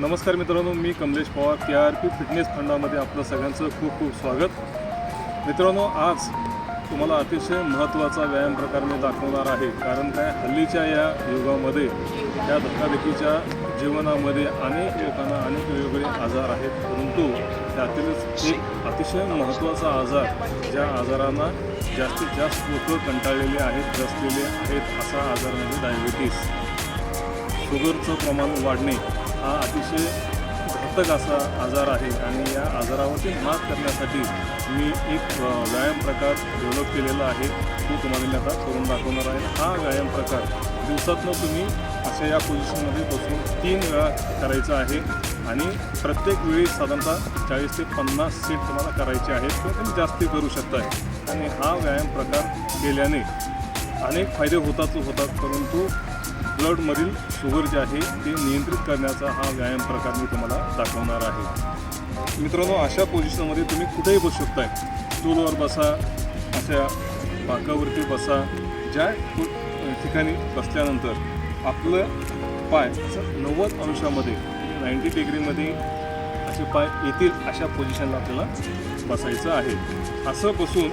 नमस्कार मित्रांनो मी Kamlesh Pawar K R P fitness फंडामध्ये आपलं सगळ्यांचं खूप खूप स्वागत. मित्रांनो आज तुम्हाला अतिशय महत्त्वाचा व्यायाम प्रकार मी दाखवणार आहे. कारण काय? हल्लीच्या या युगामध्ये या धक्काधक्कीच्या जीवनामध्ये अनेक लोकांना अनेक वेगवेगळे आजार आहेत. परंतु त्यातीलच एक अतिशय महत्त्वाचा आजार ज्या आजारांना जास्तीत जास्त लोक कंटाळलेले आहेत ग्रसलेले आहेत असा आजार म्हणजे डायबिटीस शुगरचं प्रमाण वाढणे. हा अतिशय घातक असा आजार आहे आणि या आजारावरती मात करण्यासाठी मी एक व्यायाम प्रकार डेव्हलप केलेला आहे. तो तुम्हाला मी आता करून दाखवणार आहे. हा व्यायाम प्रकार दिवसातनं तुम्ही अशा या पोझिशनमध्ये बसून तीन वेळा करायचा आहे आणि प्रत्येक वेळी साधारणतः चाळीस ते पन्नास सीट तुम्हाला करायचे आहेत. किंवा तुम्ही जास्ती करू शकताय. आणि हा व्यायाम प्रकार केल्याने अनेक फायदे होताच होतात. परंतु ब्लडमधील शुगर जे आहे ते नियंत्रित करण्याचा हा व्यायाम प्रकार मी तुम्हाला दाखवणार आहे. मित्रांनो अशा पोझिशनमध्ये तुम्ही कुठेही बसू शकताय. स्टूलवर बसा अशा पाकावरती बसा. ज्या ठिकाणी बसल्यानंतर आपलं पाय असं नव्वद अंशामध्ये नाईंटी डिग्रीमध्ये असे पाय येतील अशा पोझिशनला आपल्याला बसायचं आहे. असं बसून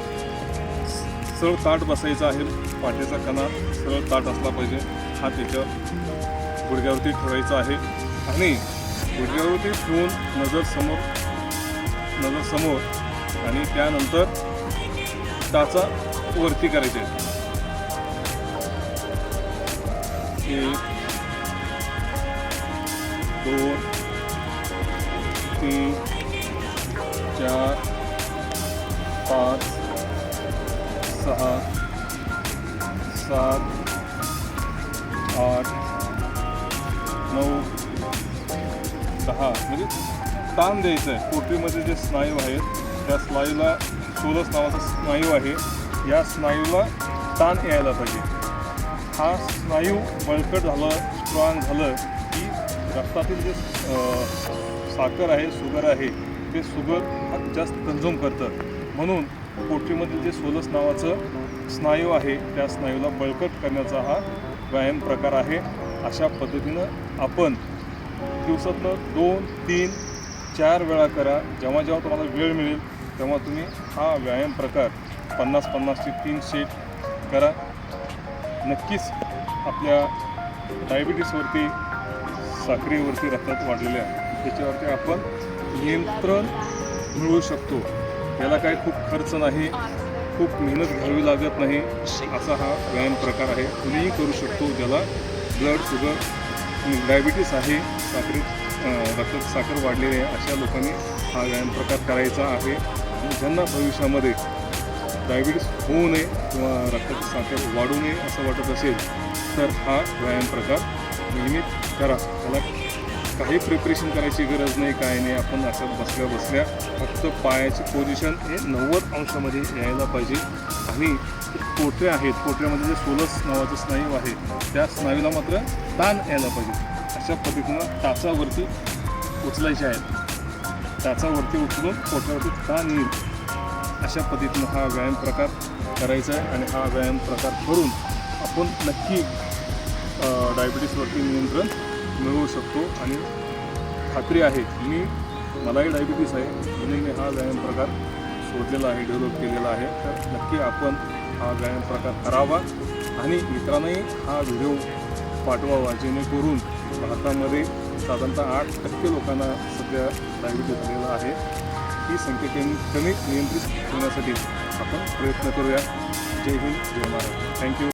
सरळ ताट बसायचं आहे. पाठीचा कणा सरळ ताट असला पाहिजे. हा त्याच्या गुडघ्यावरती ठेवायचा आहे. आणि गुडघ्यावरती ठेवून नजर समोर नजर समोर आणि त्यानंतर टाचा वरती करायचे. एक दोन तीन चार पाच सहा सात आठ नऊ दहा म्हणजे ताण द्यायचं आहे पोटरीमध्ये जे स्नायू आहेत त्या स्नायूला सोलस नावाचा स्नायू आहे. या स्नायूला ताण यायला पाहिजे. हा स्नायू बळकट झालं स्ट्रॉंग झालं की रक्तातील जे साखर आहे शुगर आहे ते शुगर हा जास्त कन्झ्युम करतं. म्हणून पोटरीमधील जे सोलस नावाचं स्नायू आहे त्या स्नायूला बळकट करण्याचा हा व्यायाम प्रकार आहे. अशा पद्धतीनं आपण दिवसातनं दोन तीन चार वेळा करा. जेव्हा जेव्हा तुम्हाला वेळ मिळेल तेव्हा तुम्ही हा व्यायाम प्रकार पन्नास पन्नासचे तीन सेट करा. नक्कीच आपल्या डायबिटीसवरती साखरेवरती रक्तात वाढलेल्या त्याच्यावरती आपण नियंत्रण मिळवू शकतो. याला काही खूप खर्च नाही. खूप मेहनत घ्यावी लागत नाही असा हा व्यायाम प्रकार आहे. कुणीही करू शकतो ज्याला ब्लड शुगर डायबिटीस आहे साखरे रक्त रक्तात साखर वाढलेली आहे अशा लोकांनी हा व्यायाम प्रकार करायचा आहे. आणि ज्यांना भविष्यामध्ये डायबिटीस होऊ नये किंवा रक्ताची साखर वाढू नये असं वाटत असेल तर हा व्यायाम प्रकार नियमित करा. त्याला काही प्रिपरेशन करायची गरज नाही काय नाही. आपण असं बसल्या बसल्या फक्त पायाची पोझिशन हे नव्वद अंशामध्ये यायला पाहिजे. आणि पोटरे आहेत? पोटऱ्यामध्ये जे सोलस नावाचं स्नायू आहे त्या स्नायूला मात्र ताण यायला पाहिजे. अशा पद्धतीनं टाचावरती उचलायचे आहेत. टाचावरती उचलून पोटऱ्यावरती ताण येईल. अशा पद्धतीनं हा व्यायाम प्रकार करायचा आहे आणि हा व्यायाम प्रकार करून आपण नक्की डायबिटीसवरती नियंत्रण मिळवू शकतो आणि खात्री आहे मी मलाही डायबिटीस आहे म्हणून मी हा व्यायाम प्रकार शोधलेला आहे डेव्हलप केलेला आहे. तर नक्की आपण हा व्यायाम प्रकार करावा आणि इतरांनाही हा व्हिडिओ पाठवावा जेणेकरून भारतामध्ये साधारणतः आठ टक्के लोकांना सध्या डायबिटीस झालेला आहे. ही संख्या कमी कमी नियंत्रित करण्यासाठी आपण प्रयत्न करूया. जय हिंद जय महाराज थँक्यू